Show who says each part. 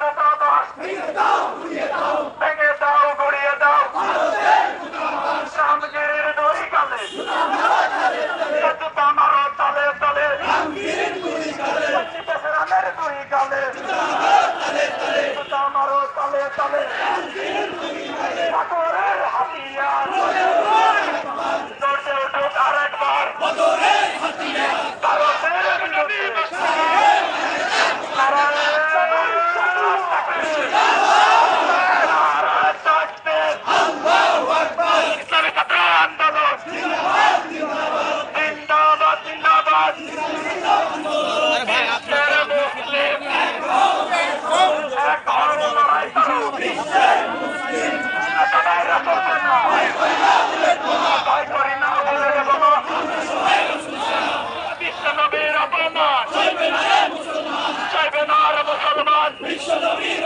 Speaker 1: দূতাবাস ভেঙে দাও গড়িয়ে দাও রামগিরির দুই কালে জুতা মারো তলে তলে রামের দুই কালে তলে তলে ঠাকুরের হাতিয়ার। উঠুক। Bishop of Evil!